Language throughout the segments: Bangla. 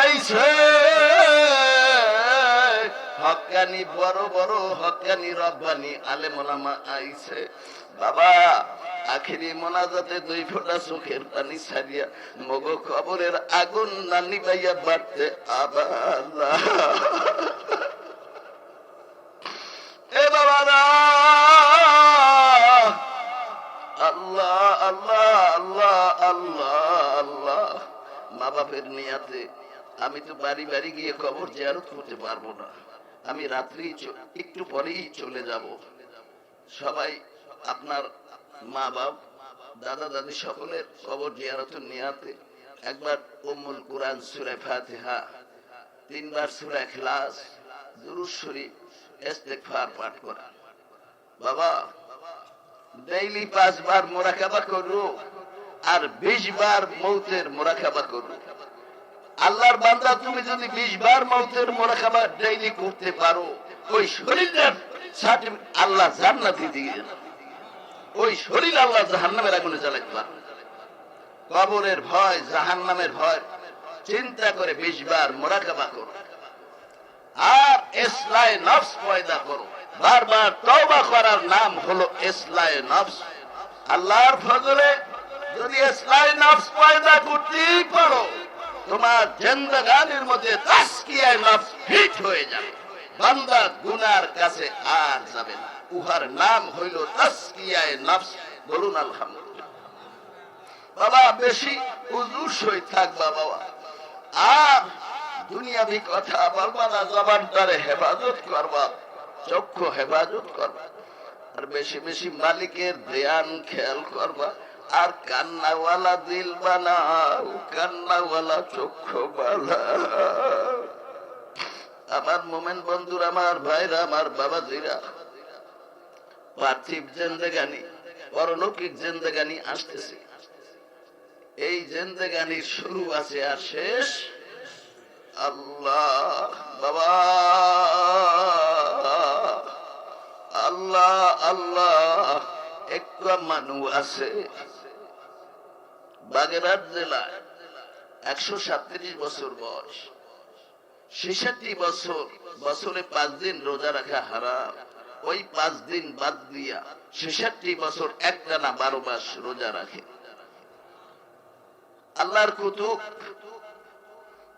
আইছে হকানি, বড় বড় হকানি, রব্বানি আলেমোলামা আইছে। বাবা, আখিরি মোনাজাতে দুই ফোঁটা চোখের পানি ছাড়িয়া মগো খবরের আগুন নানি পাইয়া বাড়তে আবার এ বাবারা আল্লাহ আল্লাহ আল্লাহ আল্লাহ আল্লাহ। মা বাপের নিয়াতে আমি তো বাড়ি বাড়ি গিয়ে কবর জিয়ারত করতে পারব না। আমি রাত্রি একটু পরেই চলে যাব। সবাই আপনার মা বাপ দাদা, দাদি সকলের কবর জিয়ারত নিয়াতে একবার উম্মুল কোরআন সূরা ফাতিহা, তিনবার সূরা ইখলাস, দুরূদ শরীফ, ইস্তেগফার পাঠ করা। বাবা, ডেইলি পাঁচবার মোরাকাবা করো আর বিশ বার মৌতের মোরাকাবা করো। আল্লাহর বান্দা, তুমি যদি বিশ বার মৌতের মোরাকাবা ডেইলি করতে পারো, ওই শরীরের সার্টিফিকেট আল্লাহ জান্নাতি দিয়ে। ওই শরীর আল্লাহ জাহান্নামের আগুনে জ্বালাইতে পারো কবরের ভয়, জাহান্নামের ভয়, চিন্তা করে বিশ বার মোরাকাবা করো। আর ইসলায় নফস পয়দা করো। বারবার তওবা করার নাম হলো ইসলায় নফস। আল্লাহর ফজলে যদি ইসলায় নফস পয়দা করতেই পারো তোমার জিন্দাগানির মধ্যে হয়ে যাবে। বান্দা গুনার কাছে আর যাবে না। উহার নাম হইল বলুন বাবা, বেশি থাকবা বাবা। আর দুনিয়াবি কথা বলবা না, জবানটারে হেফাজত করবা। চক্ষু হেফাজত করবা। আর বেশি বেশি মালিকের ধ্যান খেয়াল করবা। আর কান্নাওয়ালা দিল বানাও, কান্নাওয়ালা চক্ষু বানাও আমার মোমেন বন্ধুর, আমার ভাইরা, আমার বাবা জিরা পার্থিব জেন্দেগানি, পরলৌকিক জেন্দেগানি আসতেছে। এই জেন্দেগানির শুরু আছে আর শেষ। আল্লাহ, বাবা, আল্লাহ আল্লাহ একটা মানু আছে। বাগেরহাট জেলায় একশো সাতত্রিশ বছর বয়স। ছেষট্টি বছর, বছরে পাঁচ দিন রোজা রাখা হারাম। ওই পাঁচ দিন বাদ দিয়া ছেষট্টি বছর একটানা বারো মাস রোজা রাখে। আল্লাহর কুতুব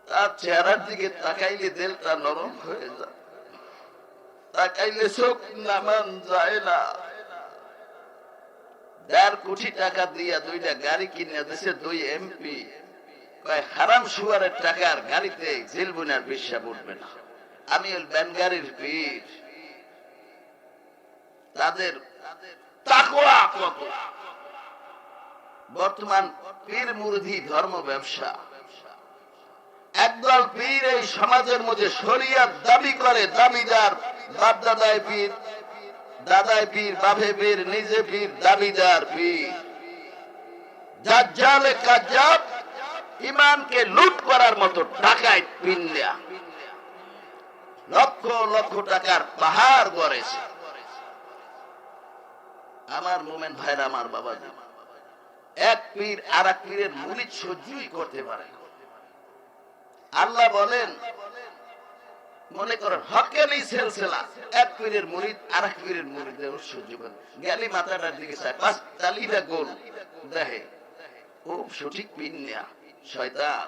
তার চেহারার দিকে তাকাইলে দিলটা নরম হয়ে যায়। তাকাইলে চোখ নামান যায় না। দেড় কোটি টাকা দিয়া দুইটা গাড়ি কিনে দিছে দুই এমপি। হারাম সুয়ারের টাকার গাড়িতে জেলবুনার বিশ্বাস উঠবে না। আমি ওই ব্যান গাড়ির পীর। তাদের বর্তমান পীর মুরধি ধর্ম ব্যবসা। একদল পীর এই সমাজের মধ্যে শরিয়াত দাবি করে দাবিদার বাপ দাদায় পীর। দাদায় পীর, বাপে পীর, নিজে পীর, দাবিদার পীর। দাজ্জালে কাজ্জাব ইমানকে লুট করার মতো ডাকায় পিন্ডা লক্ষ লক্ষ টাকার পাহাড় গড়েছে। আমার মোমেন ভাইরা, আমার বাবা এক পীর আর এক পীরের মুলিদ সহ্যই করতে পারে। আল্লাহ বলেন মনে করেন হকেনি সেলসেলা। এক পীরের মুরিদ আর এক পীরের মুরিদ সহ্য করে গেলি মাথাটার দিকে চায় পাঁচ তালিটা গোল? দেখে ও সঠিক পিন নেয়া। শয়তান,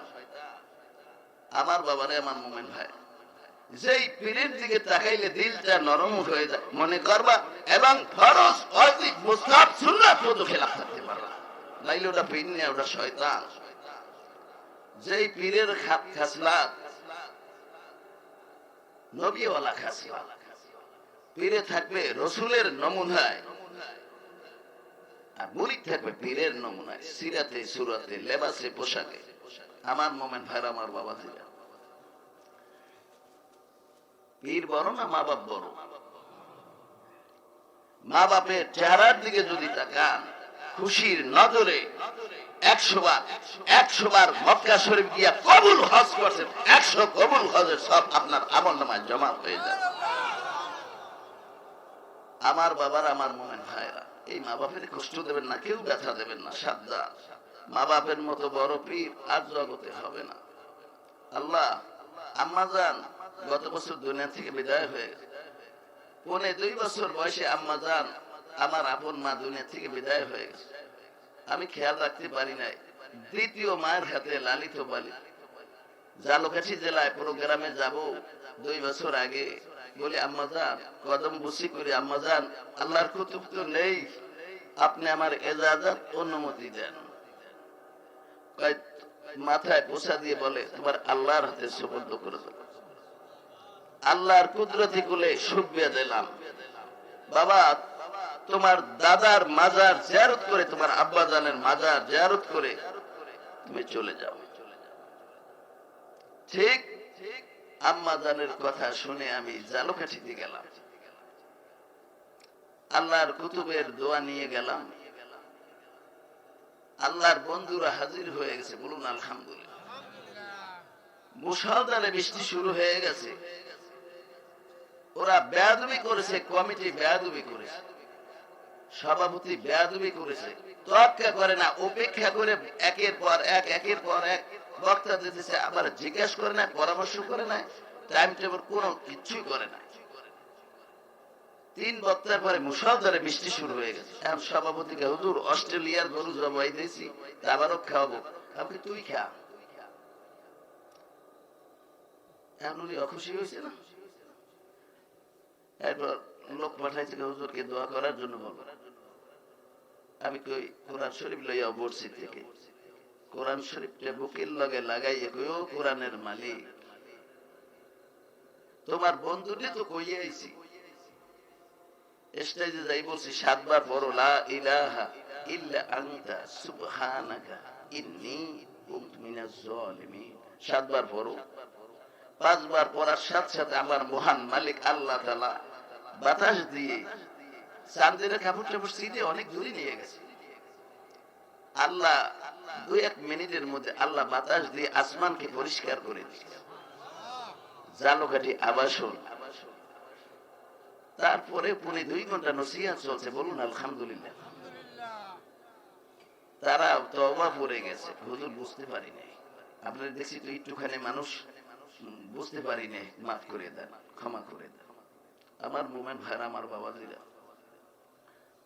আমার বাবারে আমার মোমেন ভাই। যেই পীরের দিকে তাকাইলে দিলটা নরম হয়ে যায়, মনে করবা, এবং ফরজ অধিক মুস্তাব সুন্নাত মতো খেলাফ থাকতে পারবা। নাইলে ওটা পিন নেয়া, ওটা শয়তান। যেই পীরের খাত খাসলাত নবীওয়ালা খাসলাত পীরে থাকবে রসুলের নমুনায়। আর মুরিদ থাকবে পীরের নমুনায়, সিরাতে, সুরাতে, লেবাসে, পোশাকে। আমার মোমেন ভাইরা, আমার বাবা ছিলেন পীর বড় না মা বাপ বড়? মা বাপের চেহারার দিকে যদি তাকান খুশির নজরে একশো বার একশো বার মক্কা শরীফ গিয়া কবুল হজ করছেন। একশো কবুল হজের সব আপনার আমল নামায় জমা হয়ে আমার বাবার, আমার মনে এই মা বাপের কষ্ট দেবেন না, কেউ ব্যথা দেবেন না মা বাপের মতো বড় পীর আর জগতে হবে না। আল্লাহ, আম্মা যান, গত বছর দুনিয়া থেকে বিদায় হয়ে গেছে। পৌনে দুই বছর বয়সে আম্মা যান আমার আপন মা দুনিয়া থেকে বিদায় হয়ে গেছে। আমি খেয়াল রাখতে পারি নাই। দ্বিতীয় মায়ের হাতে লালিত পালি জালকাঠি জেলায় প্রোগ্রামে যাব দুই বছর আগে। বলে, আম্মা যান, কদম বসি করে, আম্মা যান, আল্লাহর কুতুব তো নেই। আপনি আমার এজাজত, অনুমতি দেন। মাথায় পোষা দিয়ে বলে, তোমার আল্লাহর হাতে সুবদ্ধ করে দেব। আল্লাহর কুদরতি কুলে শুভ্যে দিলাম। বাবা তোমার দাদার মাজার জিয়ারত করে, তোমার আব্বা জানের মাজার জিয়ারত করে তুমি চলে যাও। ঠিক আম্মা জানের কথা শুনে আমি জালকাঠিতে গেলাম। আল্লাহর কুতুবের দোয়া নিয়ে গেলাম। আল্লাহর বন্ধুরা হাজির হয়ে গেছে, বলুন আলহামদুলিল্লাহ। মুসলদারে বৃষ্টি শুরু হয়ে গেছে। ওরা বেয়াদবি করেছে, কমিটি বেয়াদবি করেছে। সভাপতি বেয়াদবি করেছে। তোয়াক্কা করে না, উপেক্ষা করে একের পর এক, একের পর এক বক্তা দিতেছে, আবার জিজ্ঞেস করে না, পরামর্শ করে না টাইম টেবিল কোনো কিছুই করে না। তিন বক্তার পরে মুসলধারে বৃষ্টি শুরু হয়ে গেছে। এখন সভাপতিকে, হুজুর, অস্ট্রেলিয়ার গরু জবাই দিয়েছি আবারও খাওয়াবো। আপনি তুই খা। এখন উনি অখুশি হয়েছে না? এরপর লোক পাঠাইছে হুজুরকে দোয়া করার জন্য আমি কই, কোরআন শরীফ লইয়া বলছি থেকে। কোরআন বুকের লগে কোরআনের মালিক। তোমার বন্ধুটি তো কইয়ে যাই বলছি, সাতবার পড়ো, লা ইলাহা ইল্লা আনতা, সুবহানাকা কুনতু মিনাজ জালিমিন। সাতবার পড়ো। পাঁচবার পড়ার সাথে সাথে আমার মহান মালিক আল্লাহ তাআলা বাতাস দিয়ে চাঁদের কাপড় টাপড় সিটে অনেক দূরে নিয়ে গেছে। আল্লাহ দুই এক মিনিটের মধ্যে আল্লাহ বাতাস দিয়ে আসমানকে পরিষ্কার করে দিয়েছে। আবাসন। তারপরে পুনে দুই ঘণ্টা নসিহত চলছে, বলুন আলহামদুলিল্লাহ। তারা তবা পড়ে গেছে। হুজুর, বুঝতে পারি নাই। আপনারা দেখছি তো একটুখানি মানুষ বুঝতে পারি নাই। মাফ করে দেন, ক্ষমা করে দেন। আমার মোমেন ভাইরা আমার বাবা দিলা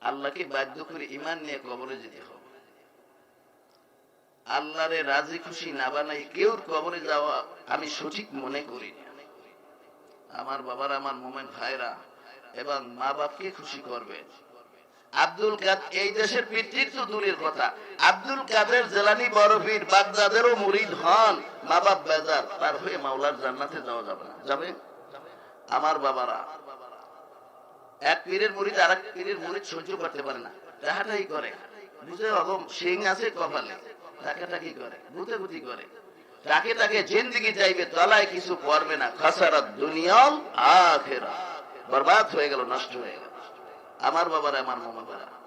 আল্লাহকে বাধ্য করে ইমান নিয়ে কবরে যেতে হবে। আল্লাহরে রাজি খুশি না বানাই কেউ কবরে যাওয়া আমি সঠিক মনে করি আমার বাবার, আমার মোমেন ভাইরা এবং মা বাপকে খুশি করবে। আব্দুল কাদ, এই দেশের পিতৃত্ব দূরের কথা। আব্দুল কাদের জেলানি বরফির বাগদাদেরও মুরিদ হন। মা বাপ বেজার, তার হয়ে মাওলার জান্নাতে যাওয়া যাবে না। যাবে? আমার বাবারা এক পীরের মুড়িদ আর এক পীরের মুড়িদ সহ্য করতে পারে না। টাহাটাই করে। বুঝে অগম? সিং আছে কপালে। টাকাটাকি করে ভূতে ভূতি করে। তাকে তাকে জিন্দিগি চাইবে তলায় কিছু করবে না। খাসারাত দুনিয়াল আখেরা বরবাদ হয়ে গেল, নষ্ট হয়ে গেল। আমার বাবারা, আমার মামা বাবা